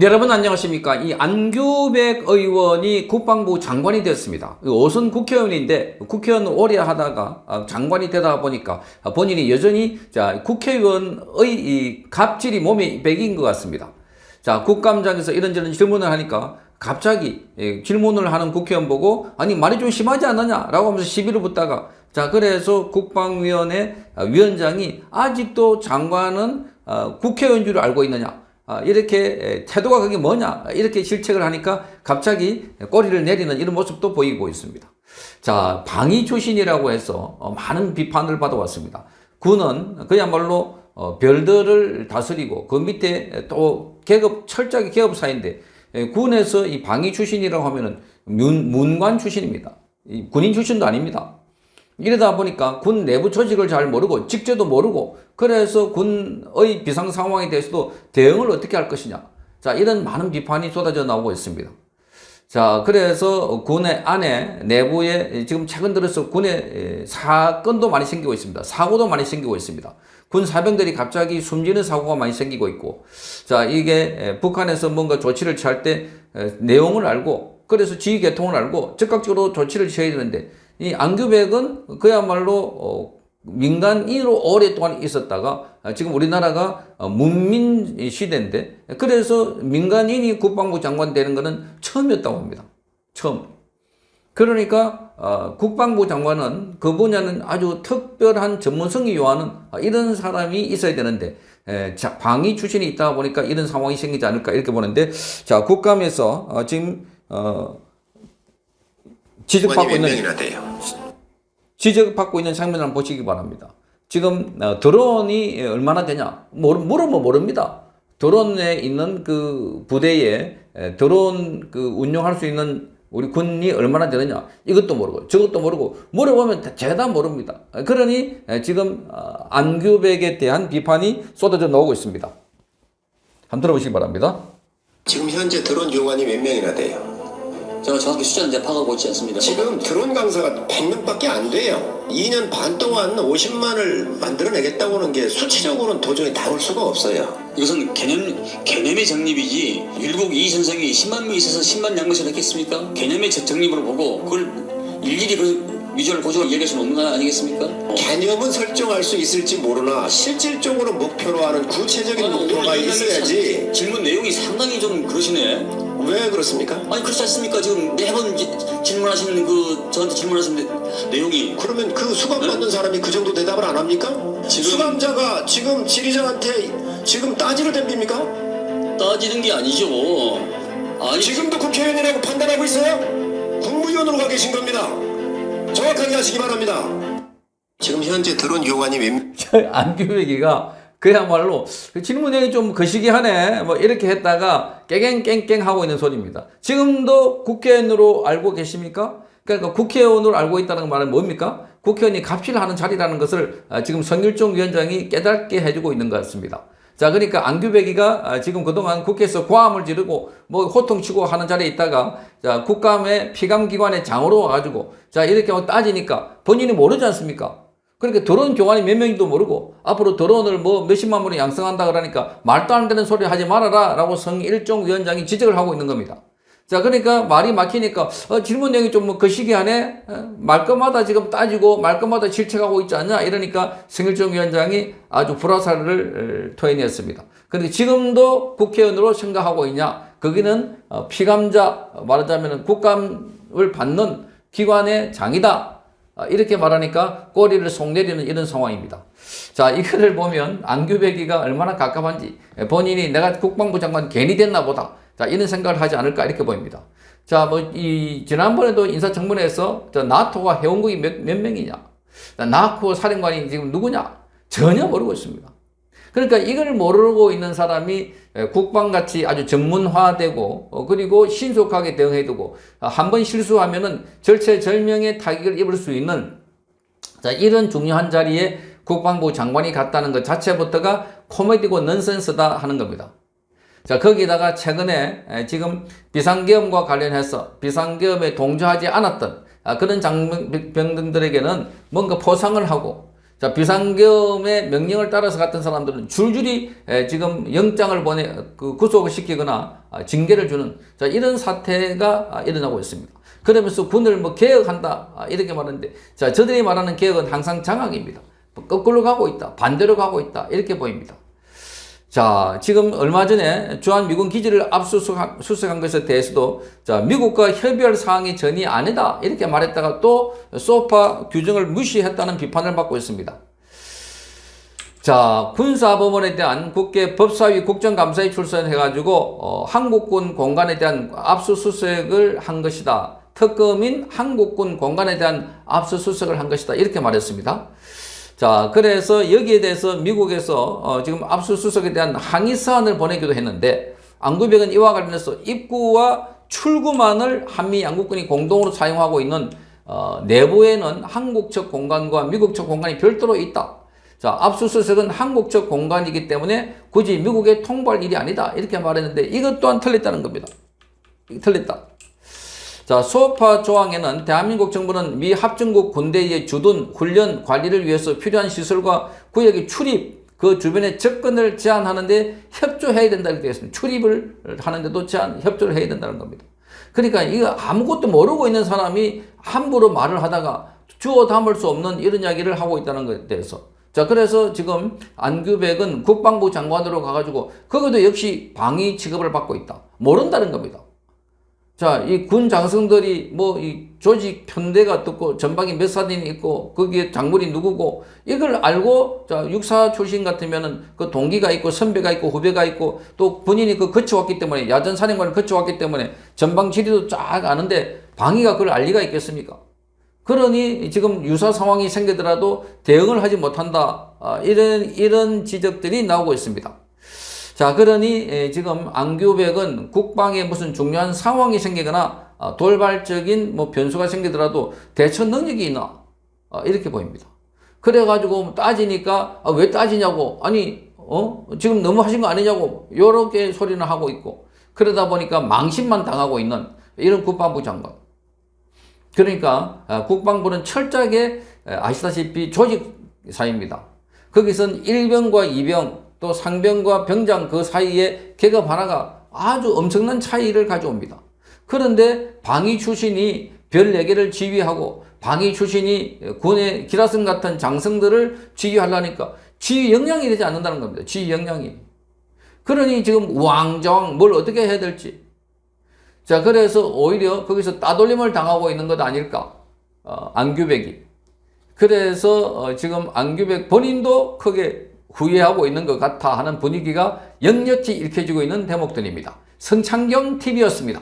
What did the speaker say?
여러분 안녕하십니까? 이 안규백 의원이 국방부 장관이 되었습니다. 5선 국회의원인데 국회의원 오래 하다가 아, 장관이 되다 보니까 본인이 여전히 자, 국회의원의 이 갑질이 몸에 배긴 것 같습니다. 자, 국감장에서 이런저런 질문을 하니까 갑자기 예, 질문을 하는 국회의원 보고 아니 말이 좀 심하지 않느냐라고 하면서 시비를 붙다가 자 그래서 국방위원회 아, 위원장이 아직도 장관은 어, 국회의원 줄 알고 있느냐 아, 이렇게 에, 태도가 그게 뭐냐 이렇게 실책을 하니까 갑자기 꼬리를 내리는 이런 모습도 보이고 있습니다. 자 방위 출신이라고 해서 어, 많은 비판을 받아왔습니다. 군은 그야말로 어, 별들을 다스리고 그 밑에 또 계급 철저하게 계급사인데 에, 군에서 이 방위 출신이라고 하면은 문, 문관 출신입니다. 이 군인 출신도 아닙니다. 이러다 보니까 군 내부 조직을 잘 모르고 직제도 모르고 그래서 군의 비상 상황에 대해서도 대응을 어떻게 할 것이냐. 자, 이런 많은 비판이 쏟아져 나오고 있습니다. 자, 그래서 군의 안에 내부에 지금 최근 들어서 군의 사건도 많이 생기고 있습니다. 사고도 많이 생기고 있습니다. 군 사병들이 갑자기 숨지는 사고가 많이 생기고 있고, 자, 이게 북한에서 뭔가 조치를 취할 때 내용을 알고, 그래서 지휘 계통을 알고 적극적으로 조치를 취해야 되는데, 이 안규백은 그야말로 어, 민간인으로 오랫동안 있었다가 지금 우리나라가 어, 문민 시대인데 그래서 민간인이 국방부 장관 되는 것은 처음이었다고 합니다. 처음. 그러니까 어, 국방부 장관은 그 분야는 아주 특별한 전문성이 요하는 이런 사람이 있어야 되는데 방위 출신이 있다 보니까 이런 상황이 생기지 않을까 이렇게 보는데 자 국감에서 어, 지금 어, 지적받고 몇 있는 명이나 돼요? 지적받고 있는 장면을 한번 보시기 바랍니다. 지금 어, 드론이 얼마나 되냐? 모르, 물으면 모릅니다. 드론에 있는 그 부대에 에, 드론 그 운용할 수 있는 우리 군이 얼마나 되느냐? 이것도 모르고 저것도 모르고 물어보면 죄다 모릅니다. 그러니 에, 지금 어, 안규백에 대한 비판이 쏟아져 나오고 있습니다. 한번 들어보시기 바랍니다. 지금 현재 드론 요관이 몇 명이나 돼요? 제가 정확히 숫자는 파악하고 있지 않습니다. 지금 드론 강사가 100명밖에 안 돼요. 2년 반 동안 50만을 만들어내겠다고 하는 게 수치적으로는 도저히 나올 수가 없어요. 이것은 개념 개념의 정립이지 율곡 이 선생이 10만 명 있어서 10만 양것을 했겠습니까? 개념의 적- 정립으로 보고 그걸 일일이 그 위주얼 고조를 얘기할 수는 없는 거 아니겠습니까? 어. 개념은 설정할 수 있을지 모르나 실질적으로 목표로 하는 구체적인 목표가 있어야지. 참 질문 내용이 상당히 좀 그러시네. 왜 그렇습니까? 아니 그렇지 않습니까? 지금 매번 지- 질문하시는 그 저한테 질문하시는 내용이 그러면 그 수감 받는 사람이 그 정도 대답을 안 합니까? 지금- 수감자가 지금 지리장한테 지금 따지를 댑니까? 따지는 게 아니죠. 아니 지금도 국회의원이라고 판단하고 있어요? 국무위원으로 가 계신 겁니다. 정확하게 하시기 바랍니다. 지금 현재 드론 요관이 몇 안규백이가 그야말로 그 질문이 좀 거시기 하네 뭐 이렇게 했다가 깨갱깽깽 하고 있는 소리입니다. 지금도 국회의원으로 알고 계십니까? 그러니까 국회의원으로 알고 있다는 말은 뭡니까? 국회의원이 갑질하는 자리라는 것을 아, 지금 성일종 위원장이 깨닫게 해주고 있는 것 같습니다. 자, 그러니까 안규백이가 아, 지금 그동안 국회에서 고함을 지르고 뭐 호통치고 하는 자리에 있다가 자, 국감의 피감기관의 장으로 와가지고 자, 이렇게 막 따지니까 본인이 모르지 않습니까? 그러니까 드론 교관이 몇 명인지도 모르고 앞으로 드론을 뭐 몇십만 원을 양성한다 그러니까 말도 안 되는 소리 하지 말아라 라고 성일종 위원장이 지적을 하고 있는 겁니다. 자, 그러니까 말이 막히니까 어, 질문 내용이 좀 뭐 거시기 하네. 어, 말끝마다 지금 따지고 말끝마다 질책하고 있지 않냐 이러니까 성일종 위원장이 아주 불화살을 어, 토해냈습니다. 근데 지금도 국회의원으로 생각하고 있냐? 거기는 어, 피감자 말하자면 국감을 받는 기관의 장이다. 아, 이렇게 말하니까 꼬리를 속 내리는 이런 상황입니다. 자, 이거를 보면 안규백이가 얼마나 갑갑한지 본인이 내가 국방부 장관 괜히 됐나 보다. 자, 이런 생각을 하지 않을까 이렇게 보입니다. 자, 뭐, 이, 지난번에도 인사청문회에서 저 나토가 회원국이 몇, 몇 명이냐? 자, 나토 사령관이 지금 누구냐? 전혀 모르고 있습니다. 그러니까 이걸 모르고 있는 사람이 국방같이 아주 전문화되고 어, 그리고 신속하게 대응해두고 한 번 실수하면은 절체절명의 타격을 입을 수 있는 자 이런 중요한 자리에 국방부 장관이 갔다는 것 자체부터가 코미디고 넌센스다 하는 겁니다. 자 거기다가 최근에 에, 지금 비상계엄과 관련해서 비상계엄에 동조하지 않았던 아, 그런 장병들에게는 뭔가 포상을 하고 자, 비상계엄의 명령을 따라서 갔던 사람들은 줄줄이 에, 지금 영장을 보내, 그 구속을 시키거나 아, 징계를 주는 자, 이런 사태가 아, 일어나고 있습니다. 그러면서 군을 뭐 개혁한다 아, 이렇게 말하는데 자, 저들이 말하는 개혁은 항상 장악입니다. 뭐 거꾸로 가고 있다, 반대로 가고 있다 이렇게 보입니다. 자, 지금 얼마 전에 주한 미군 기지를 압수수색한 수색한 것에 대해서도 자, 미국과 협의할 사항이 전이 아니다 이렇게 말했다가 또 소파 규정을 무시했다는 비판을 받고 있습니다. 자, 군사법원에 대한 국회 법사위 국정감사에 출석해가지고 어, 한국군 공간에 대한 압수수색을 한 것이다. 특검인 한국군 공간에 대한 압수수색을 한 것이다. 이렇게 말했습니다. 자, 그래서 여기에 대해서 미국에서 어, 지금 압수수색에 대한 항의 사안을 보내기도 했는데 안구백은 이와 관련해서 입구와 출구만을 한미 양국군이 공동으로 사용하고 있는 어, 내부에는 한국 측 공간과 미국 측 공간이 별도로 있다. 자, 압수수색은 한국 측 공간이기 때문에 굳이 미국에 통보할 일이 아니다. 이렇게 말했는데 이것 또한 틀렸다는 겁니다. 틀렸다. 자, 소파 조항에는 대한민국 정부는 미 합중국 군대의 주둔, 훈련, 관리를 위해서 필요한 시설과 구역의 출입, 그 주변의 접근을 제한하는데 협조해야 된다 이렇게 되어 있습니다. 출입을 하는데도 제한, 협조를 해야 된다는 겁니다. 그러니까 이거 아무것도 모르고 있는 사람이 함부로 말을 하다가 주어 담을 수 없는 이런 이야기를 하고 있다는 것에 대해서. 자, 그래서 지금 안규백은 국방부 장관으로 가가지고 거기도 역시 방위 취급을 받고 있다. 모른다는 겁니다. 자, 이 군 장성들이 뭐 이 조직 편대가 어떻고 전방에 몇 사단이 있고 거기에 장군이 누구고 이걸 알고 자, 육사 출신 같으면은 그 동기가 있고 선배가 있고 후배가 있고 또 본인이 그 거쳐왔기 때문에 야전 사령관을 거쳐왔기 때문에 전방 지리도 쫙 아는데 방위가 그걸 알 리가 있겠습니까? 그러니 지금 유사 상황이 생기더라도 대응을 하지 못한다. 아, 이런 이런 지적들이 나오고 있습니다. 자, 그러니 에, 지금 안규백은 국방에 무슨 중요한 상황이 생기거나 아, 돌발적인 뭐 변수가 생기더라도 대처 능력이 있나 아, 이렇게 보입니다. 그래가지고 따지니까 아, 왜 따지냐고 아니 어 지금 너무 하신 거 아니냐고 요렇게 소리는 하고 있고 그러다 보니까 망신만 당하고 있는 이런 국방부 장관. 그러니까 아, 국방부는 철저하게 에, 아시다시피 조직사입니다. 거기선 일병과 이병 또 상병과 병장 그 사이에 계급 하나가 아주 엄청난 차이를 가져옵니다. 그런데 방위 출신이 별 4개를 지휘하고 방위 출신이 군의 기라성 같은 장성들을 지휘하려니까 지휘 역량이 되지 않는다는 겁니다. 지휘 역량이. 그러니 지금 왕정 뭘 어떻게 해야 될지. 자, 그래서 오히려 거기서 따돌림을 당하고 있는 것 아닐까. 어, 안규백이. 그래서 어, 지금 안규백 본인도 크게 후회하고 있는 것 같아 하는 분위기가 역력히 읽혀지고 있는 대목들입니다. 성창경 TV였습니다.